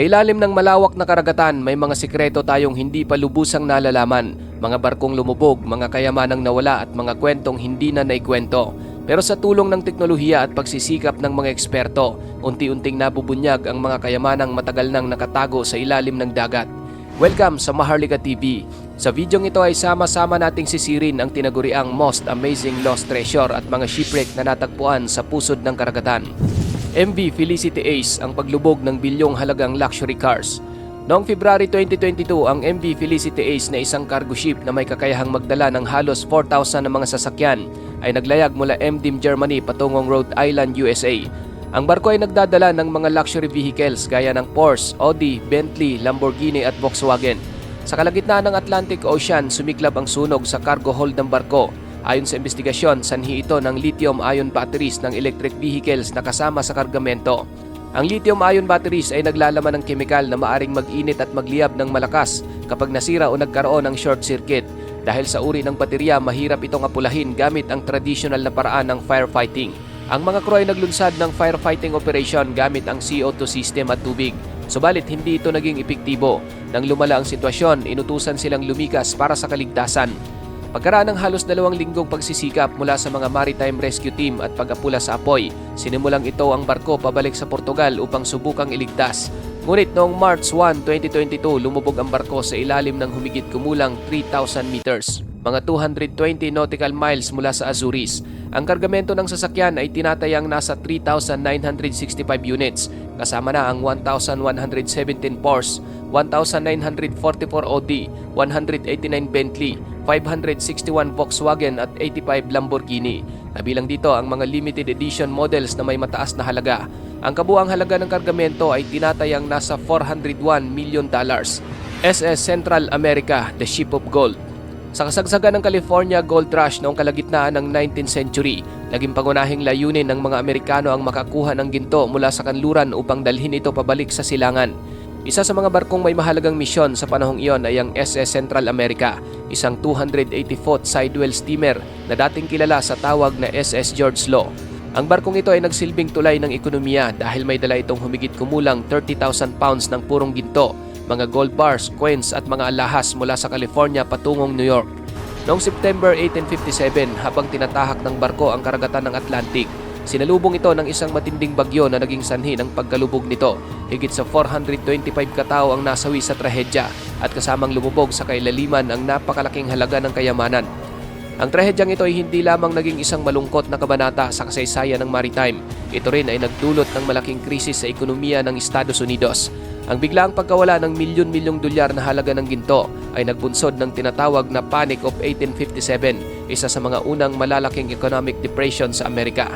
Sa ilalim ng malawak na karagatan, may mga sikreto tayong hindi pa lubusang nalalaman. Mga barkong lumubog, mga kayamanang nawala at mga kwentong hindi na naikwento. Pero sa tulong ng teknolohiya at pagsisikap ng mga eksperto, unti-unting nabubunyag ang mga kayamanang matagal nang nakatago sa ilalim ng dagat. Welcome sa Maharlika TV. Sa videong ito ay sama-sama nating sisirin ang tinaguriang most amazing lost treasure at mga shipwreck na natagpuan sa pusod ng karagatan. MV Felicity Ace ang paglubog ng bilyong halagang luxury cars. Noong February 2022, ang MV Felicity Ace na isang cargo ship na may kakayahang magdala ng halos 4,000 na mga sasakyan ay naglayag mula Emdim, Germany patungong Rhode Island, USA. Ang barko ay nagdadala ng mga luxury vehicles gaya ng Porsche, Audi, Bentley, Lamborghini at Volkswagen. Sa kalagitnaan ng Atlantic Ocean, sumiklab ang sunog sa cargo hold ng barko Ayon sa investigasyon, sanhi ito ng lithium-ion batteries ng electric vehicles na kasama sa kargamento. Ang lithium-ion batteries ay naglalaman ng kemikal na maaring mag-init at magliyab ng malakas kapag nasira o nagkaroon ng short circuit. Dahil sa uri ng baterya, mahirap itong apulahin gamit ang traditional na paraan ng firefighting. Ang mga crew ay naglunsad ng firefighting operation gamit ang CO2 system at tubig. Subalit hindi ito naging epektibo. Nang lumala ang sitwasyon, inutusan silang lumikas para sa kaligtasan. Pagkaraan ng halos dalawang linggong pagsisikap mula sa mga maritime rescue team at pag-apula sa apoy, sinimulang ito ang barko pabalik sa Portugal upang subukang iligtas. Ngunit noong March 1, 2022, lumubog ang barko sa ilalim ng humigit kumulang 3,000 meters, mga 220 nautical miles mula sa Azores. Ang kargamento ng sasakyan ay tinatayang nasa 3,965 units, kasama na ang 1,117 Porsche, 1,944 Audi, 189 Bentley, 561 Volkswagen at 85 Lamborghini. Kabilang dito ang mga limited edition models na may mataas na halaga. Ang kabuang halaga ng kargamento ay tinatayang nasa 401 million dollars. SS Central America, the ship of gold. Sa kasagsagan ng California Gold Rush noong kalagitnaan ng 19th century, naging pangunahing layunin ng mga Amerikano ang makakuha ng ginto mula sa kanluran upang dalhin ito pabalik sa silangan. Isa sa mga barkong may mahalagang misyon sa panahong iyon ay ang SS Central America, isang 280-foot sidewell steamer na dating kilala sa tawag na SS George Law. Ang barkong ito ay nagsilbing tulay ng ekonomiya dahil may dala itong humigit kumulang 30,000 pounds ng purong ginto, mga gold bars, coins at mga alahas mula sa California patungong New York. Noong September 1857, habang tinatahak ng barko ang karagatan ng Atlantic, Sinalubong ito ng isang matinding bagyo na naging sanhi ng pagkalubog nito. Higit sa 425 katao ang nasawi sa trahedya at kasamang lumubog sa kailaliman ang napakalaking halaga ng kayamanan. Ang trahedyang ito ay hindi lamang naging isang malungkot na kabanata sa kasaysayan ng maritime. Ito rin ay nagdulot ng malaking krisis sa ekonomiya ng Estados Unidos. Ang biglaang pagkawala ng milyon-milyong dolyar na halaga ng ginto ay nagbunsod ng tinatawag na Panic of 1857, isa sa mga unang malalaking economic depression sa Amerika.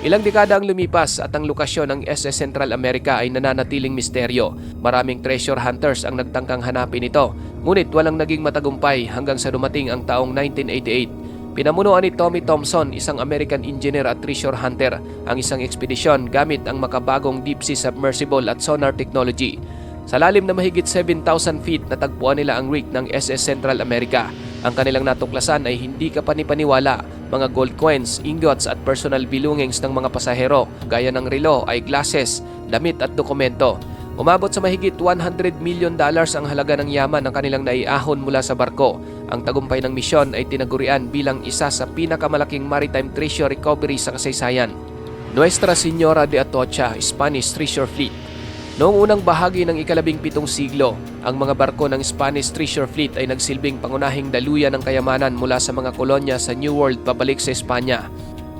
Ilang dekada ang lumipas at ang lokasyon ng SS Central America ay nananatiling misteryo. Maraming treasure hunters ang nagtangkang hanapin ito, ngunit walang naging matagumpay hanggang sa dumating ang taong 1988. Pinamunuan ni Tommy Thompson, isang American engineer at treasure hunter, ang isang ekspedisyon gamit ang makabagong deep sea submersible at sonar technology. Sa lalim na mahigit 7,000 feet natagpuan nila ang rig ng SS Central America. Ang kanilang natuklasan ay hindi kapanipaniwala mga gold coins, ingots at personal belongings ng mga pasahero gaya ng relo, eyeglasses, damit at dokumento. Umabot sa mahigit 100 million dollars ang halaga ng yaman ng kanilang naiahon mula sa barko. Ang tagumpay ng misyon ay tinagurian bilang isa sa pinakamalaking maritime treasure recovery sa kasaysayan. Nuestra Señora de Atocha, Spanish Treasure Fleet Noong unang bahagi ng ikalabing pitong siglo, ang mga barko ng Spanish Treasure Fleet ay nagsilbing pangunahing daluyan ng kayamanan mula sa mga kolonya sa New World pabalik sa Espanya.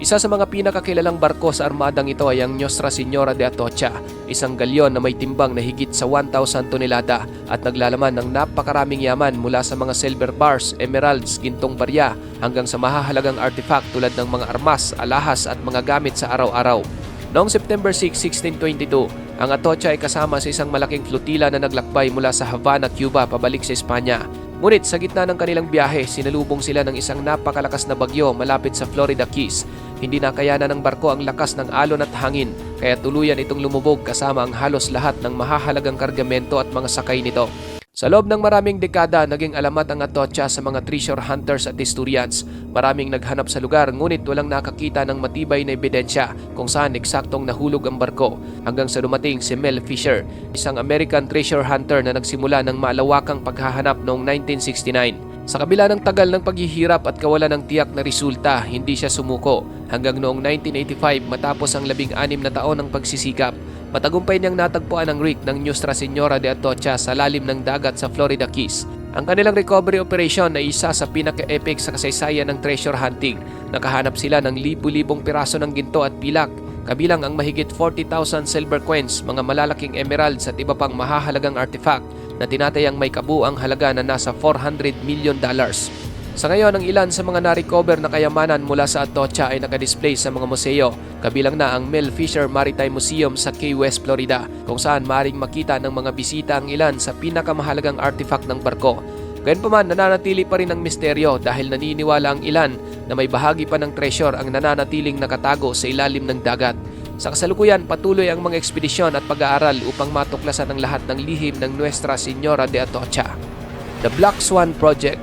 Isa sa mga pinakakilalang barko sa armadang ito ay ang Nostra Señora de Atocha, isang galyon na may timbang na higit sa 1,000 tonelada at naglalaman ng napakaraming yaman mula sa mga silver bars, emeralds, gintong barya hanggang sa mahahalagang artifact tulad ng mga armas, alahas at mga gamit sa araw-araw. Noong September 6, 1622, ang Atocha ay kasama sa isang malaking flotila na naglakbay mula sa Havana, Cuba pabalik sa Espanya. Ngunit sa gitna ng kanilang biyahe, sinalubong sila ng isang napakalakas na bagyo malapit sa Florida Keys. Hindi nakayanan ng barko ang lakas ng alon at hangin, kaya tuluyan itong lumubog kasama ang halos lahat ng mahahalagang kargamento at mga sakay nito. Sa loob ng maraming dekada, naging alamat ang Atocha sa mga treasure hunters at historians. Maraming naghanap sa lugar ngunit walang nakakita ng matibay na ebidensya kung saan eksaktong nahulog ang barko hanggang sa dumating si Mel Fisher, isang American treasure hunter na nagsimula ng malawakang paghahanap noong 1969. Sa kabila ng tagal ng paghihirap at kawalan ng tiyak na resulta, hindi siya sumuko hanggang noong 1985 matapos ang labing-anim na taon ng pagsisikap. Matagumpay niyang natagpuan ang rig ng Nuestra Senora de Atocha sa lalim ng dagat sa Florida Keys. Ang kanilang recovery operation ay isa sa pinaka-epic sa kasaysayan ng treasure hunting. Nakahanap sila ng libu-libong piraso ng ginto at pilak, kabilang ang mahigit 40,000 silver coins, mga malalaking emeralds at iba pang mahahalagang artifact na tinatayang may kabuang halaga na nasa 400 million dollars. Sa ngayon, ang ilan sa mga na-recover na kayamanan mula sa Atocha ay nakadisplay sa mga museo, kabilang na ang Mel Fisher Maritime Museum sa Key West, Florida, kung saan maaaring makita ng mga bisita ang ilan sa pinakamahalagang artifact ng barko. Gayunpaman, nananatili pa rin ang misteryo dahil naniniwala ang ilan na may bahagi pa ng treasure ang nananatiling nakatago sa ilalim ng dagat. Sa kasalukuyan, patuloy ang mga ekspedisyon at pag-aaral upang matuklasan ang lahat ng lihim ng Nuestra Senora de Atocha. The Black Swan Project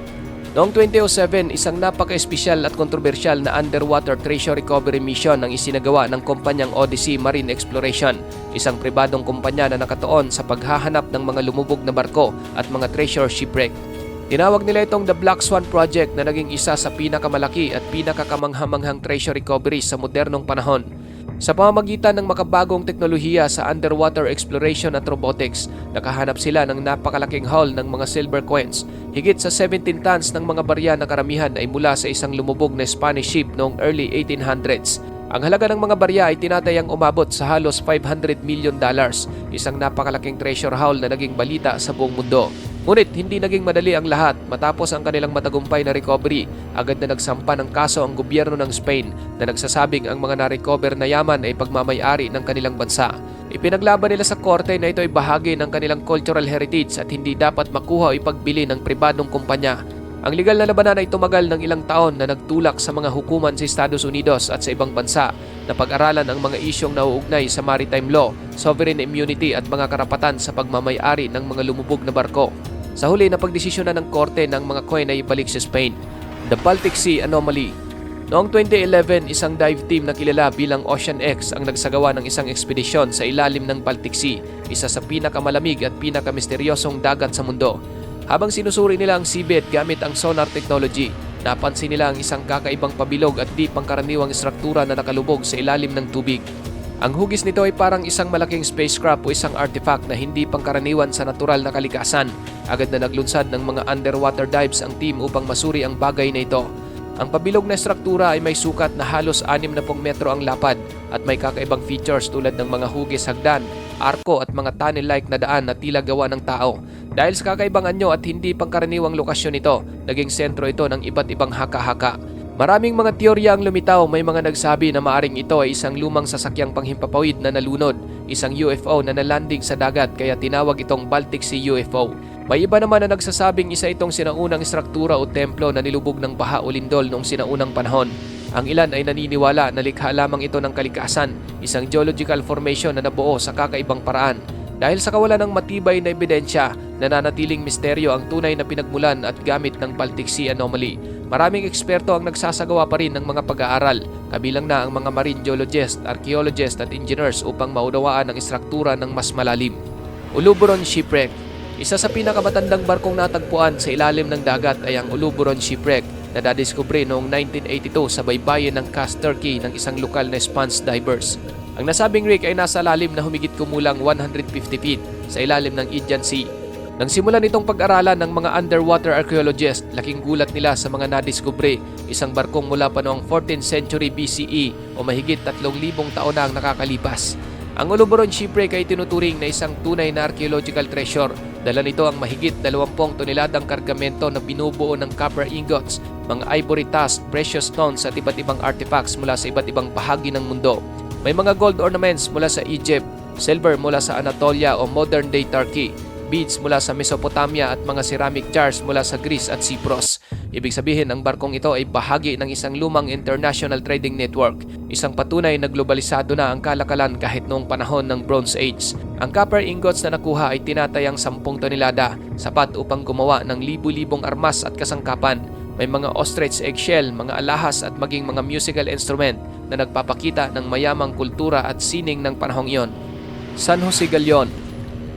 Noong 2007, isang napaka-espesyal at kontrobersyal na underwater treasure recovery mission ang isinagawa ng kumpanyang Odyssey Marine Exploration, isang pribadong kumpanya na nakatuon sa paghahanap ng mga lumubog na barko at mga treasure shipwreck. Tinawag nila itong The Black Swan Project na naging isa sa pinakamalaki at pinakakamanghamanghang treasure recovery sa modernong panahon. Sa pamamagitan ng makabagong teknolohiya sa underwater exploration at robotics, nakahanap sila ng napakalaking haul ng mga silver coins. Higit sa 17 tons ng mga barya na karamihan ay mula sa isang lumubog na Spanish ship noong early 1800s. Ang halaga ng mga barya ay tinatayang umabot sa halos 500 million dollars, isang napakalaking treasure haul na naging balita sa buong mundo. Ngunit hindi naging madali ang lahat matapos ang kanilang matagumpay na recovery. Agad na nagsampa ng kaso ang gobyerno ng Spain na nagsasabing ang mga na-recover na yaman ay pagmamayari ng kanilang bansa. Ipinaglaban nila sa korte na ito ay bahagi ng kanilang cultural heritage at hindi dapat makuha o ipagbili ng pribadong kumpanya. Ang legal na labanan ay tumagal ng ilang taon na nagtulak sa mga hukuman sa Estados Unidos at sa ibang bansa na pag-aralan ang mga isyong nauugnay sa maritime law, sovereign immunity at mga karapatan sa pagmamayari ng mga lumubog na barko. Sa huli na pagdesisyonan ng korte ng mga coin ay ibalik sa Spain. The Baltic Sea Anomaly Noong 2011, isang dive team na kilala bilang Ocean X ang nagsagawa ng isang ekspedisyon sa ilalim ng Baltic Sea, isa sa pinakamalamig at pinakamisteryosong dagat sa mundo. Habang sinusuri nila ang seabed gamit ang sonar technology, napansin nila ang isang kakaibang pabilog at di pangkaraniwang istruktura na nakalubog sa ilalim ng tubig. Ang hugis nito ay parang isang malaking spacecraft o isang artifact na hindi pangkaraniwan sa natural na kalikasan. Agad na naglunsad ng mga underwater dives ang team upang masuri ang bagay na ito. Ang pabilog na struktura ay may sukat na halos 60 metro ang lapad at may kakaibang features tulad ng mga hugis hagdan, arko at mga tunnel-like na daan na tila gawa ng tao. Dahil sa kakaibang anyo at hindi pangkaraniwang lokasyon ito, naging sentro ito ng iba't ibang haka-haka. Maraming mga teorya ang lumitaw, may mga nagsabi na maaring ito ay isang lumang sasakyang panghimpapawid na nalunod, isang UFO na nalanding sa dagat kaya tinawag itong Baltic Sea UFO. May iba naman na nagsasabing isa itong sinaunang istruktura o templo na nilubog ng baha o lindol noong sinaunang panahon. Ang ilan ay naniniwala na likha lamang ito ng kalikasan, isang geological formation na nabuo sa kakaibang paraan. Dahil sa kawalan ng matibay na ebidensya, nananatiling misteryo ang tunay na pinagmulan at gamit ng Baltic Sea Anomaly. Maraming eksperto ang nagsasagawa pa rin ng mga pag-aaral, kabilang na ang mga marine geologist, archaeologist at engineers upang maunawaan ang istruktura ng mas malalim. Uluburon Shipwreck Isa sa pinakamatandang barkong natagpuan sa ilalim ng dagat ay ang Uluburon Shipwreck na dadiskubre noong 1982 sa baybayin ng Cast Turkey ng isang lokal na sponge divers. Ang nasabing rig ay nasa lalim na humigit kumulang 150 feet sa ilalim ng Indian Sea. Nang simulan itong pag-aralan ng mga underwater archaeologists, laking gulat nila sa mga nadiskubre, isang barkong mula pa noong 14th century BCE o mahigit 3,000 taon na ang nakakalipas. Ang Uluburon Shipwreck ay tinuturing na isang tunay na archaeological treasure. Dala nito ang mahigit 20 toneladang kargamento na binubuo ng copper ingots, mga ivory tusk, precious stones at iba't ibang artifacts mula sa iba't ibang bahagi ng mundo. May mga gold ornaments mula sa Egypt, silver mula sa Anatolia o modern-day Turkey, beads mula sa Mesopotamia at mga ceramic jars mula sa Greece at Cyprus. Ibig sabihin ang barkong ito ay bahagi ng isang lumang international trading network, isang patunay na globalisado na ang kalakalan kahit noong panahon ng Bronze Age. Ang copper ingots na nakuha ay tinatayang 10 tonelada, sapat upang gumawa ng libu-libong armas at kasangkapan. May mga ostrich eggshell, mga alahas at maging mga musical instrument na nagpapakita ng mayamang kultura at sining ng panahong iyon. San Jose Galion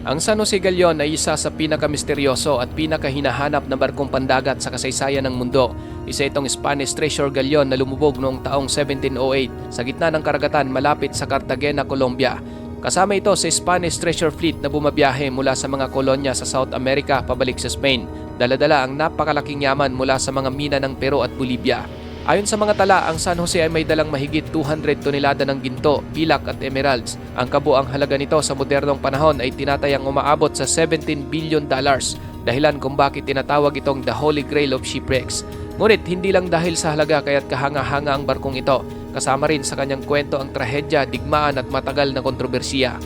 Ang San Jose Galion ay isa sa pinakamisteryoso at pinakahinahanap na barkong pandagat sa kasaysayan ng mundo. Isa itong Spanish treasure galleon na lumubog noong taong 1708 sa gitna ng karagatan malapit sa Cartagena, Colombia. Kasama ito sa Spanish treasure fleet na bumabiyahe mula sa mga kolonya sa South America pabalik sa Spain. Daladala ang napakalaking yaman mula sa mga mina ng Peru at Bolivia. Ayon sa mga tala, ang San Jose ay may dalang mahigit 200 tonelada ng ginto, pilak at emeralds. Ang kabuang halaga nito sa modernong panahon ay tinatayang umaabot sa 17 billion dollars, dahilan kung bakit tinatawag itong the Holy Grail of Shipwrecks. Ngunit hindi lang dahil sa halaga kaya't kahanga-hanga ang barkong ito, kasama rin sa kanyang kwento ang trahedya, digmaan at matagal na kontrobersiya.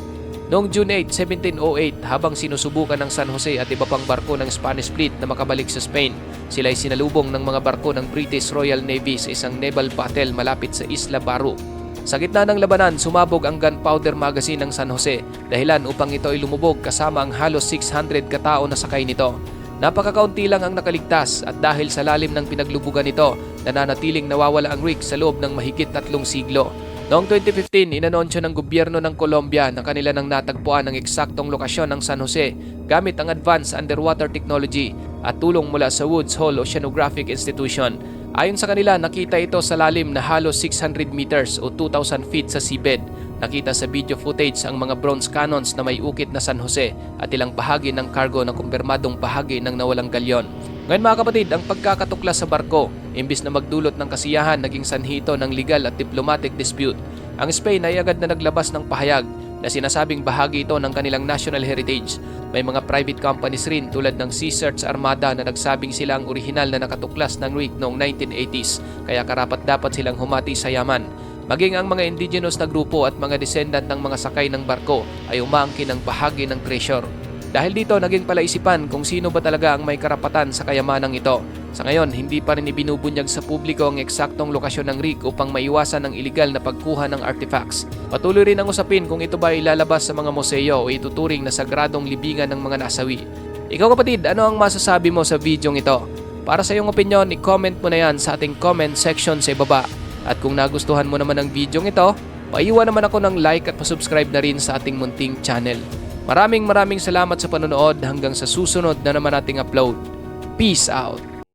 Noong June 8, 1708, habang sinusubukan ng San Jose at iba pang barko ng Spanish fleet na makabalik sa Spain, sila ay sinalubong ng mga barko ng British Royal Navy sa isang naval battle malapit sa Isla Baru. Sa gitna ng labanan, sumabog ang gunpowder magazine ng San Jose, dahilan upang ito ay lumubog kasama ang halos 600 katao na sakay nito. Napakakaunti lang ang nakaligtas at dahil sa lalim ng pinaglubugan nito, nananatiling nawawala ang rig sa loob ng mahigit tatlong siglo. Noong 2015, inanunsyo ng gobyerno ng Colombia na kanila nang natagpuan ang eksaktong lokasyon ng San Jose gamit ang advanced underwater technology at tulong mula sa Woods Hole Oceanographic Institution. Ayon sa kanila, nakita ito sa lalim na halos 600 meters o 2,000 feet sa seabed. Nakita sa video footage ang mga bronze cannons na may ukit na San Jose at ilang bahagi ng cargo na kumpirmadong bahagi ng nawalang galyon. Ngayon mga kapatid, ang pagkakatuklas sa barko, imbis na magdulot ng kasiyahan, naging sanhi ito ng legal at diplomatic dispute. Ang Spain ay agad na naglabas ng pahayag na sinasabing bahagi ito ng kanilang national heritage. May mga private companies rin tulad ng Sea Search Armada na nagsabing sila ang orihinal na nakatuklas ng rig noong 1980s, kaya karapat dapat silang humati sa yaman. Maging ang mga indigenous na grupo at mga descendant ng mga sakay ng barko ay umangkin ng bahagi ng treasure. Dahil dito naging palaisipan kung sino ba talaga ang may karapatan sa kayamanang ito. Sa ngayon, hindi pa rin ibinubunyag sa publiko ang eksaktong lokasyon ng rig upang maiwasan ang iligal na pagkuha ng artifacts. Patuloy rin ang usapin kung ito ba ilalabas sa mga museo o ituturing na sagradong libingan ng mga nasawi. Ikaw kapatid, ano ang masasabi mo sa videong ito? Para sa iyong opinion, i-comment mo na yan sa ating comment section sa ibaba. At kung nagustuhan mo naman ang videong ito, paiwan naman ako ng like at pasubscribe na rin sa ating munting channel. Maraming maraming salamat sa panonood hanggang sa susunod na naman nating upload. Peace out!